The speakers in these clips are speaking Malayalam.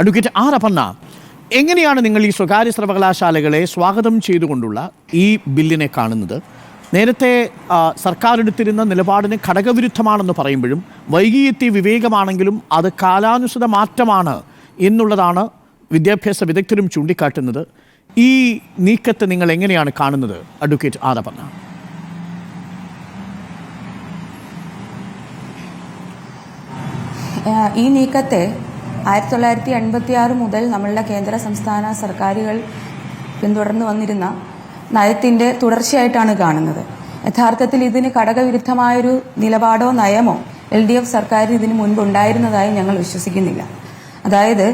അഡ്വക്കേറ്റ് ആർ അപർണ എങ്ങനെയാണ് നിങ്ങൾ ഈ സ്വകാര്യ സർവകലാശാലകളെ സ്വാഗതം ചെയ്തുകൊണ്ടുള്ള ഈ ബില്ലിനെ കാണുന്നത്? നേരത്തെ സർക്കാർ എടുത്തിരുന്ന നിലപാടിന് ഘടകവിരുദ്ധമാണെന്ന് പറയുമ്പോഴും വൈകിയെത്തിയ വിവേകമാണെങ്കിലും അത് കാലാനുസൃത മാറ്റമാണ് എന്നുള്ളതാണ് വിദ്യാഭ്യാസ വിദഗ്ധരും ചൂണ്ടിക്കാട്ടുന്നത്. ഈ നീക്കത്തെ നിങ്ങൾ എങ്ങനെയാണ് കാണുന്നത് അഡ്വക്കേറ്റ് ആർ അപർണ ഈ നീക്കത്തെ ആയിരത്തി തൊള്ളായിരത്തി എൺപത്തി ആറ് മുതൽ നമ്മളുടെ കേന്ദ്ര സംസ്ഥാന സർക്കാരുകൾ പിന്തുടർന്നു വന്നിരുന്ന നയത്തിന്റെ തുടർച്ചയായിട്ടാണ് കാണുന്നത്. യഥാർത്ഥത്തിൽ ഇതിന് ഘടകവിരുദ്ധമായൊരു നിലപാടോ നയമോ എൽ ഡി എഫ് സർക്കാരിന് ഇതിന് മുൻപുണ്ടായിരുന്നതായി ഞങ്ങൾ വിശ്വസിക്കുന്നില്ല. അതായത്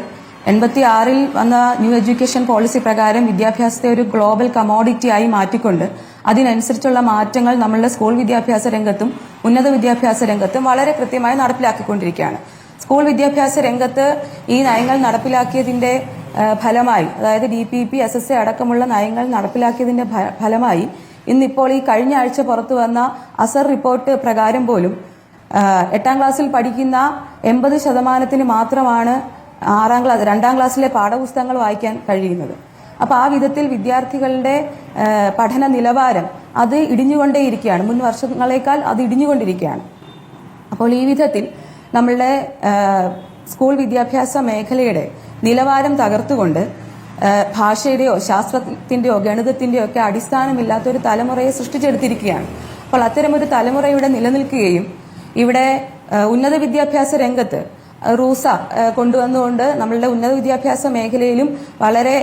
എൺപത്തി ആറിൽ വന്ന ന്യൂ എഡ്യൂക്കേഷൻ പോളിസി പ്രകാരം വിദ്യാഭ്യാസത്തെ ഒരു ഗ്ലോബൽ കമോഡിറ്റി ആയി മാറ്റിക്കൊണ്ട് അതിനനുസരിച്ചുള്ള മാറ്റങ്ങൾ നമ്മളുടെ സ്കൂൾ വിദ്യാഭ്യാസ രംഗത്തും ഉന്നത വിദ്യാഭ്യാസ രംഗത്തും വളരെ കൃത്യമായി നടപ്പിലാക്കിക്കൊണ്ടിരിക്കുകയാണ്. സ്കൂൾ വിദ്യാഭ്യാസ രംഗത്ത് ഈ നയങ്ങൾ നടപ്പിലാക്കിയതിന്റെ ഫലമായി അതായത് D P P S S A അടക്കമുള്ള നയങ്ങൾ നടപ്പിലാക്കിയതിന്റെ ഫലമായി ഇന്നിപ്പോൾ ഈ കഴിഞ്ഞ ആഴ്ച പുറത്തു വന്ന അസർ റിപ്പോർട്ട് പ്രകാരം പോലും എട്ടാം ക്ലാസ്സിൽ പഠിക്കുന്ന എൺപത് ശതമാനത്തിന് മാത്രമാണ് ആറാം ക്ലാസ് രണ്ടാം ക്ലാസ്സിലെ പാഠപുസ്തകങ്ങൾ വായിക്കാൻ കഴിയുന്നത്. അപ്പോൾ ആ വിധത്തിൽ വിദ്യാർത്ഥികളുടെ പഠന നിലവാരം അത് ഇടിഞ്ഞുകൊണ്ടേയിരിക്കുകയാണ്. മുൻ വർഷങ്ങളേക്കാൾ അത് ഇടിഞ്ഞുകൊണ്ടിരിക്കുകയാണ്. അപ്പോൾ ഈ വിധത്തിൽ നമ്മളുടെ സ്കൂൾ വിദ്യാഭ്യാസ മേഖലയുടെ നിലവാരം തകർത്തുകൊണ്ട് ഭാഷയുടെയോ ശാസ്ത്രത്തിന്റെയോ ഗണിതത്തിന്റെയോ ഒക്കെ അടിസ്ഥാനമില്ലാത്ത ഒരു തലമുറയെ സൃഷ്ടിച്ചെടുത്തിരിക്കുകയാണ്. അപ്പോൾ അത്തരമൊരു തലമുറ ഇവിടെ നിലനിൽക്കുകയും ഇവിടെ ഉന്നത വിദ്യാഭ്യാസ രംഗത്ത് റൂസ കൊണ്ടുവന്നുകൊണ്ട് നമ്മളുടെ ഉന്നത വിദ്യാഭ്യാസ മേഖലയിലും വളരെ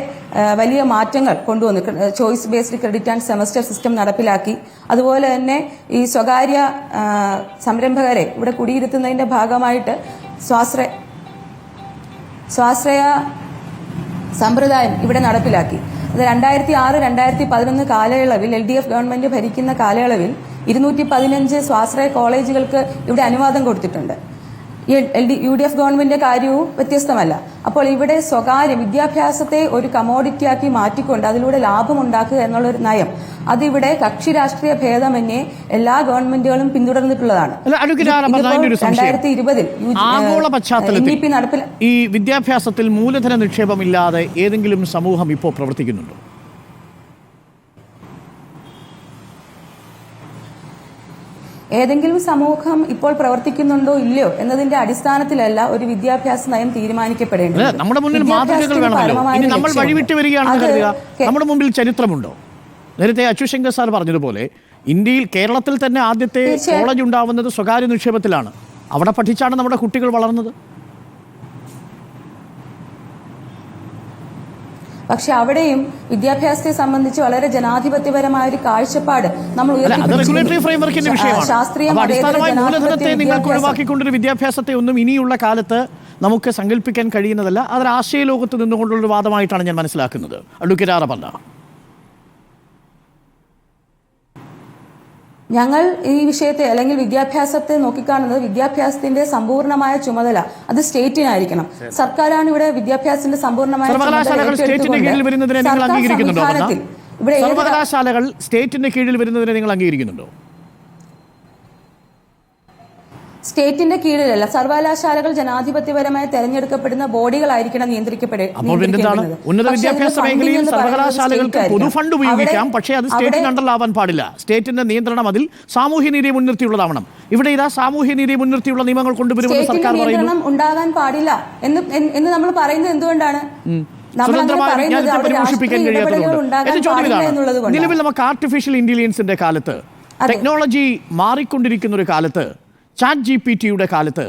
വലിയ മാറ്റങ്ങൾ കൊണ്ടുവന്നു. Choice based credit and semester system നടപ്പിലാക്കി. അതുപോലെ തന്നെ ഈ സ്വകാര്യ സംരംഭകരെ ഇവിടെ കുടിയിരുത്തുന്നതിന്റെ ഭാഗമായിട്ട് സ്വാശ്രയ സ്വാശ്രയ സമ്പ്രദായം ഇവിടെ നടപ്പിലാക്കി. അത് രണ്ടായിരത്തി ആറ് രണ്ടായിരത്തി പതിനൊന്ന് കാലയളവിൽ എൽ ഡി എഫ് ഗവൺമെന്റ് ഭരിക്കുന്ന കാലയളവിൽ ഇരുന്നൂറ്റി പതിനഞ്ച് സ്വാശ്രയ കോളേജുകൾക്ക് ഇവിടെ അനുവാദം കൊടുത്തിട്ടുണ്ട്. L D U D F ഗവൺമെന്റിന്റെ കാര്യവും വ്യത്യസ്തമല്ല. അപ്പോൾ ഇവിടെ സ്വകാര്യ വിദ്യാഭ്യാസത്തെ ഒരു കമോഡിറ്റിയാക്കി മാറ്റിക്കൊണ്ട് അതിലൂടെ ലാഭമുണ്ടാക്കുക എന്നുള്ളൊരു നയം അതിവിടെ കക്ഷി രാഷ്ട്രീയ ഭേദമന്യേ എല്ലാ ഗവൺമെന്റുകളും പിന്തുടർന്നിട്ടുള്ളതാണ്. രണ്ടായിരത്തി ഇരുപതിൽ ആഗോള പശ്ചാത്തലത്തിൽ ഈ വിദ്യാഭ്യാസത്തിൽ മൂലധന നിക്ഷേപമില്ലാതെ ഏതെങ്കിലും സമൂഹം ഇപ്പോൾ പ്രവർത്തിക്കുന്നുണ്ടോ? ഏതെങ്കിലും സമൂഹം ഇപ്പോൾ പ്രവർത്തിക്കുന്നുണ്ടോ ഇല്ലയോ എന്നതിന്റെ അടിസ്ഥാനത്തിലല്ല ഒരു വിദ്യാഭ്യാസ നയം തീരുമാനിക്കപ്പെടേണ്ടത്. നമ്മുടെ മുന്നിൽ മാതൃകകൾ വേണമല്ലോ നമ്മൾ വഴിവിട്ട് വരികയാണെന്ന് കരുതുക. നമ്മുടെ മുമ്പിൽ ചരിത്രമുണ്ടോ? നേരത്തെ അച്യുശങ്കർ സാർ പറഞ്ഞതുപോലെ ഇന്ത്യയിൽ കേരളത്തിൽ തന്നെ ആദ്യത്തെ കോളേജ് ഉണ്ടാവുന്നത് സ്വകാര്യ നിക്ഷേപത്തിലാണ്. അവിടെ പഠിച്ചാണ് നമ്മുടെ കുട്ടികൾ വളർന്നത്. പക്ഷെ അവിടെയും വിദ്യാഭ്യാസത്തെ സംബന്ധിച്ച് വളരെ ജനാധിപത്യപരമായ ഒരു കാഴ്ചപ്പാട് നമ്മൾ ശാസ്ത്രീയ വിദ്യാഭ്യാസത്തെ ഒന്നും ഇനിയുള്ള കാലത്ത് നമുക്ക് സങ്കല്പിക്കാൻ കഴിയുന്നതല്ല. അതൊരു ആശയ ലോകത്ത് നിന്നുകൊണ്ടുള്ള വാദമായിട്ടാണ് ഞാൻ മനസ്സിലാക്കുന്നത്. അഡ്വക്കേറ്റ് ആറപ്പല്ല ഞങ്ങൾ ഈ വിഷയത്തെ അല്ലെങ്കിൽ വിദ്യാഭ്യാസത്തെ നോക്കിക്കാണുന്നത് വിദ്യാഭ്യാസത്തിന്റെ സമ്പൂർണമായ ചുമതല. അത് സ്റ്റേറ്റിനായിരിക്കണം. സർക്കാരാണ് ഇവിടെ വിദ്യാഭ്യാസത്തിന്റെ സമ്പൂർണമായ സർവകലാശാലകൾ സ്റ്റേറ്റിന്റെ കീഴിൽ വരുന്നതിനെ നിങ്ങൾ അംഗീകരിക്കുന്നുണ്ടോ അപർണ? സംവിധാനത്തിൽ ഇവിടെ ഏത് സർവകലാശാലകൾ സ്റ്റേറ്റിന്റെ കീഴിലല്ല സർവകലാശാലകൾ ജനാധിപത്യപരമായി തെരഞ്ഞെടുക്കപ്പെടുന്ന ബോഡികളായിരിക്കണം നിയന്ത്രിക്കപ്പെടുന്നത് അപ്പോൾ പിന്നെന്താണ് നിയന്ത്രിക്കേണ്ടത്. ഉന്നത വിദ്യാഭ്യാസ മേഖലയിൽ സർവകലാശാലകൾക്ക് പൊതു ഫണ്ട് ഉപയോഗിക്കാം പക്ഷേ അത് സ്റ്റേറ്റിന് അണ്ടറിലാവാൻ പാടില്ല. സ്റ്റേറ്റിന്റെ നിയന്ത്രണം അതിൽ സാമൂഹ്യനീതിയെ മുൻനിർത്തിയുള്ളതാവണം. ഇവിടെ ഇതാ സാമൂഹ്യനീതിയെ മുൻനിർത്തിയുള്ള നിയമങ്ങൾ കൊണ്ടുവരുമെന്ന് സർക്കാർ പറയുന്നു. ഉണ്ടാകാൻ പാടില്ല എന്ന് എന്ന് നമ്മൾ പറയുന്നത് എന്തുകൊണ്ടാണ്? പരിപോഷിപ്പിക്കാൻ കഴിയാത്തതുകൊണ്ട്. എന്റെ ചോദ്യം ഇതാണ്? നിലവിൽ നമുക്ക് ആർട്ടിഫിഷ്യൽ ഇന്റലിജൻസിന്റെ കാലത്ത് ടെക്നോളജി മാറിക്കൊണ്ടിരിക്കുന്ന ഒരു കാലത്ത് ചാറ്റ് ജി പി ടിയുടെ കാലത്ത്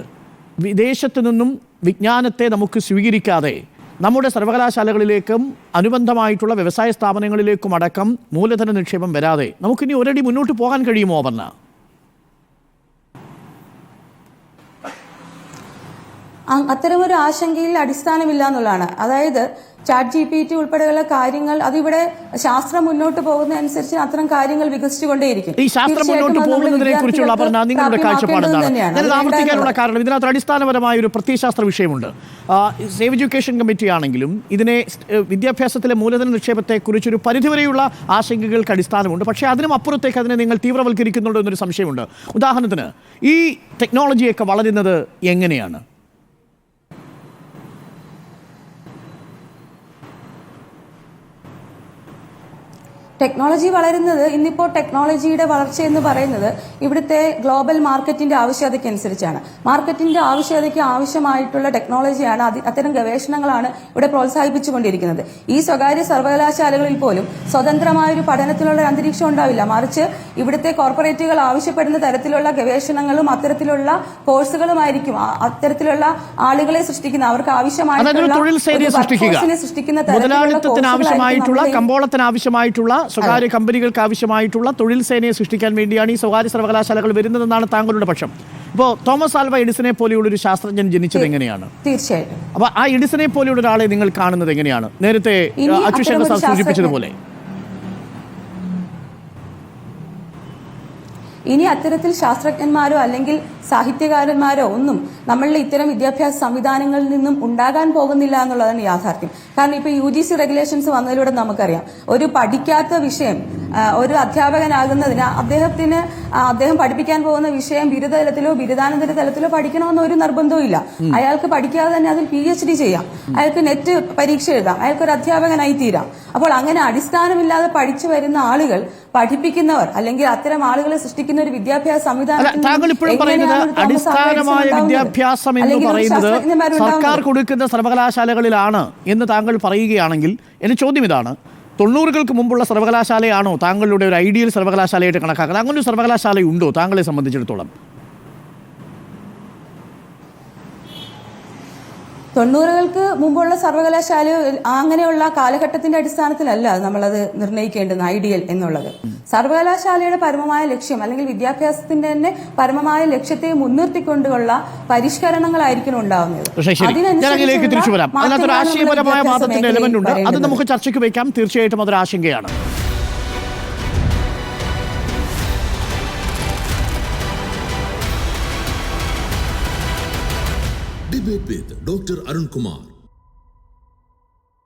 വിദേശത്ത് നിന്നും വിജ്ഞാനത്തെ നമുക്ക് സ്വീകരിക്കാതെ നമ്മുടെ സർവകലാശാലകളിലേക്കും അനുബന്ധമായിട്ടുള്ള വ്യവസായ സ്ഥാപനങ്ങളിലേക്കും അടക്കം മൂലധന നിക്ഷേപം വരാതെ നമുക്കിനി ഒരടി മുന്നോട്ട് പോകാൻ കഴിയുമോ പറഞ്ഞ അത്തരമൊരു ആശങ്കയിൽ അടിസ്ഥാനമില്ല എന്നുള്ളതാണ്. അതായത് ചാറ്റ് ജി പി ടി ഉൾപ്പെടെയുള്ള കാര്യങ്ങൾ അതിവിടെ ശാസ്ത്രം മുന്നോട്ട് പോകുന്നതനുസരിച്ച് അത്തരം കാര്യങ്ങൾ വികസിച്ചുകൊണ്ടേയിരിക്കും. ഈ ശാസ്ത്രം മുന്നോട്ട് പോകുന്നതിനെ കുറിച്ചുള്ള നിങ്ങളുടെ കാഴ്ചപ്പാട് എന്താണ്. ആവർത്തിക്കാനുള്ള കാരണം. ഇതിനകത്ത് അടിസ്ഥാനപരമായ ഒരു പ്രത്യയശാസ്ത്ര വിഷയമുണ്ട്. സേവ് എഡ്യൂക്കേഷൻ കമ്മിറ്റി ആണെങ്കിലും ഇതിനെ വിദ്യാഭ്യാസത്തിലെ മൂലധന നിക്ഷേപത്തെക്കുറിച്ചൊരു പരിധിവരെയുള്ള ആശങ്കകൾക്ക് അടിസ്ഥാനമുണ്ട്. പക്ഷേ അതിനും അപ്പുറത്തേക്ക് അതിനെ നിങ്ങൾ തീവ്രവൽക്കരിക്കുന്നുണ്ടോ എന്നൊരു സംശയമുണ്ട്. ഉദാഹരണത്തിന് ഈ ടെക്നോളജിയൊക്കെ വളരുന്നത് എങ്ങനെയാണ്? ടെക്നോളജി വളരുന്നത് ഇന്നിപ്പോൾ ടെക്നോളജിയുടെ വളർച്ച എന്ന് പറയുന്നത് ഇവിടുത്തെ ഗ്ലോബൽ മാർക്കറ്റിന്റെ ആവശ്യകതയ്ക്കനുസരിച്ചാണ്. മാർക്കറ്റിന്റെ ആവശ്യകതയ്ക്ക് ആവശ്യമായിട്ടുള്ള ടെക്നോളജിയാണ് അതി- അത്തരം ഗവേഷണങ്ങളാണ് ഇവിടെ പ്രോത്സാഹിപ്പിച്ചുകൊണ്ടിരിക്കുന്നത്. ഈ സ്വകാര്യ സർവകലാശാലകളിൽ പോലും സ്വതന്ത്രമായ ഒരു പഠനത്തിനുള്ള ഒരു അന്തരീക്ഷം ഉണ്ടാവില്ല. മറിച്ച് ഇവിടുത്തെ കോർപ്പറേറ്റുകൾ ആവശ്യപ്പെടുന്ന തരത്തിലുള്ള ഗവേഷണങ്ങളും അത്തരത്തിലുള്ള കോഴ്സുകളുമായിരിക്കും അത്തരത്തിലുള്ള ആളുകളെ സൃഷ്ടിക്കുന്ന അവർക്ക് ആവശ്യമായിട്ടുള്ള സൃഷ്ടിക്കുന്ന തരത്തിലുള്ള മുതലാളിത്തത്തിന് ആവശ്യമായിട്ടുള്ള കമ്പോളത്തിന് ആവശ്യമായിട്ടുള്ള സ്വകാര്യ കമ്പനികൾക്ക് ആവശ്യമായിട്ടുള്ള തൊഴിൽ സേനയെ സൃഷ്ടിക്കാൻ വേണ്ടിയാണ് ഈ സ്വകാര്യ സർവകലാശാലകൾ വരുന്നതെന്നാണ് താങ്കളുടെ പക്ഷം. ഇപ്പോൾ തോമസ് ആൽവ എഡിസനെ പോലെയുള്ള ഒരു ശാസ്ത്രജ്ഞൻ ജനിച്ചത് എങ്ങനെയാണ്? തീർച്ചയായിട്ടും. അപ്പൊ ആ എഡിസനെ പോലെയുള്ള ഒരാളെ നിങ്ങൾ കാണുന്നത് എങ്ങനെയാണ്? നേരത്തെ അത്തരമൊരു സൂചിപ്പിച്ചതുപോലെ. ഇനി അത്തരത്തിൽ ശാസ്ത്രജ്ഞന്മാരോ അല്ലെങ്കിൽ സാഹിത്യകാരന്മാരോ ഒന്നും നമ്മളുടെ ഇത്തരം വിദ്യാഭ്യാസ സംവിധാനങ്ങളിൽ നിന്നും ഉണ്ടാകാൻ പോകുന്നില്ല എന്നുള്ളതാണ് യാഥാർത്ഥ്യം. കാരണം ഇപ്പൊ യു ജി സി റെഗുലേഷൻസ് വന്നതിലൂടെ നമുക്കറിയാം. ഒരു പഠിക്കാത്ത വിഷയം ഒരു അധ്യാപകനാകുന്നതിന് അദ്ദേഹത്തിന് അദ്ദേഹം പഠിപ്പിക്കാൻ പോകുന്ന വിഷയം ബിരുദ തലത്തിലോ ബിരുദാനന്തര തലത്തിലോ പഠിക്കണമെന്ന് ഒരു നിർബന്ധവും ഇല്ല. അയാൾക്ക് പഠിക്കാതെ തന്നെ അതിൽ പി എച്ച് ഡി ചെയ്യാം. അയാൾക്ക് നെറ്റ് പരീക്ഷ എഴുതാം. അയാൾക്ക് ഒരു അധ്യാപകനായി തീരാം. അപ്പോൾ അങ്ങനെ അടിസ്ഥാനമില്ലാതെ പഠിച്ചു വരുന്ന ആളുകൾ പഠിപ്പിക്കുന്നവർ അല്ലെങ്കിൽ അത്തരം ആളുകളെ സൃഷ്ടിക്കുന്ന ഒരു വിദ്യാഭ്യാസ സംവിധാനം താങ്കൾ ഇപ്പോഴും പറയുന്നത് അടിസ്ഥാനമായ വിദ്യാഭ്യാസം എന്ന് പറയുന്നത് സർക്കാർ കൊടുക്കുന്ന സർവകലാശാലകളിലാണ് എന്ന് താങ്കൾ പറയുകയാണെങ്കിൽ എന്റെ ചോദ്യം ഇതാണ്. തൊണ്ണൂറുകൾക്ക് മുമ്പുള്ള സർവകലാശാലയാണോ താങ്കളുടെ ഒരു ഐഡിയൽ സർവകലാശാലയായിട്ട് കണക്കാക്കുന്നത്? അങ്ങനെ ഒരു സർവകലാശാല ഉണ്ടോ താങ്കളെ സംബന്ധിച്ചിടത്തോളം? തൊണ്ണൂറുകൾക്ക് മുമ്പുള്ള സർവകലാശാല അങ്ങനെയുള്ള കാലഘട്ടത്തിന്റെ അടിസ്ഥാനത്തിലല്ല നമ്മളത് നിർണയിക്കേണ്ടുന്ന ഐഡിയൽ എന്നുള്ളത്. സർവകലാശാലയുടെ പരമമായ ലക്ഷ്യം അല്ലെങ്കിൽ വിദ്യാഭ്യാസത്തിന്റെ തന്നെ പരമമായ ലക്ഷ്യത്തെ മുൻനിർത്തിക്കൊണ്ടുള്ള പരിഷ്കരണങ്ങളായിരിക്കണം ഉണ്ടാവുന്നത്. അതിനനുസരിച്ച് തിരിച്ചു വരാം. അതിനകത്തൊരു മാറ്റങ്ങളാണ് നമ്മുടെ ആശയപരമായ വാദത്തിന്റെ എലമെന്റ് ഉണ്ട്. അത് നമുക്ക് ചർച്ചയ്ക്ക് വയ്ക്കാം. തീർച്ചയായിട്ടും അതൊരു ആശങ്കയാണ്. டாக்டர் அருண்குமார்.